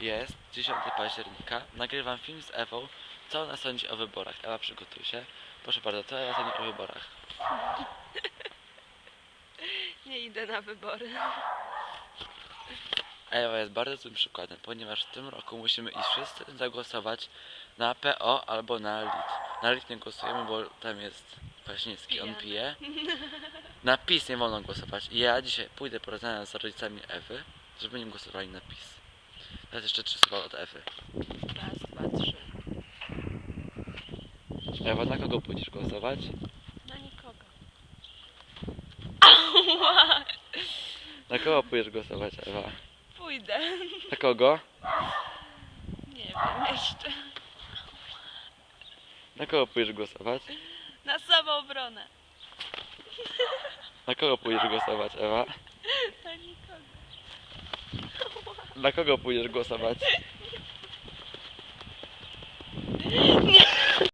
Jest 10 października. Nagrywam film z Ewą. Co ona sądzi o wyborach? Ewa, przygotuj się. Proszę bardzo, co Ewa sądzi o wyborach? Nie idę na wybory. Ewa jest bardzo złym przykładem, ponieważ w tym roku musimy iść wszyscy zagłosować na PO albo na LIT. Na LIT nie głosujemy, bo tam jest Kwaśnicki, on pije. Na PiS nie wolno głosować. I ja dzisiaj pójdę porozmawiać z rodzicami Ewy, żeby nie głosowali na PiS. Teraz jeszcze trzy słowa od Ewy. Raz, dwa, trzy. Ewa, na kogo pójdziesz głosować? Na nikogo. Na kogo pójdziesz głosować, Ewa? Pójdę. Na kogo? Nie wiem jeszcze. Na kogo pójdziesz głosować? Na samoobronę. Na kogo pójdziesz głosować, Ewa? Na nikogo. Na kogo pójdziesz głosować?